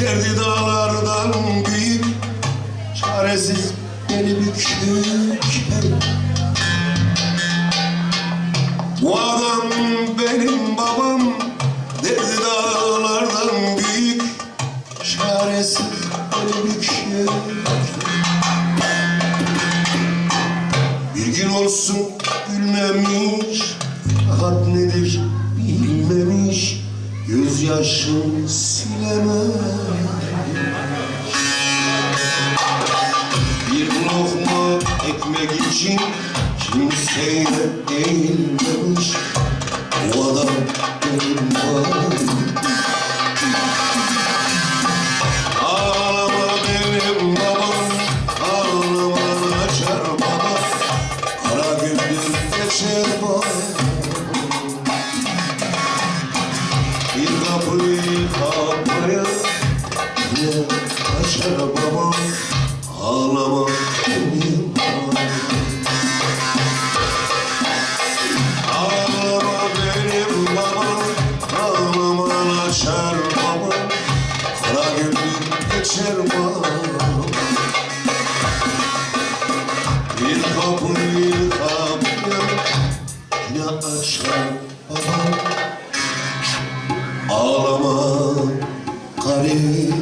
Derdi dağlardan büyük. Çaresiz beni bükük Bu adam benim babam Derdi dağlardan büyük. Çaresiz beni bükük Bir gün olsun gülmemiş Rahat nedir bilmemiş Gözyaşım silemez Bir lokma ekmek için kimseyle eğilmemiş. Bu adam Geçer babam Bir Yine açar babam Ağlama garip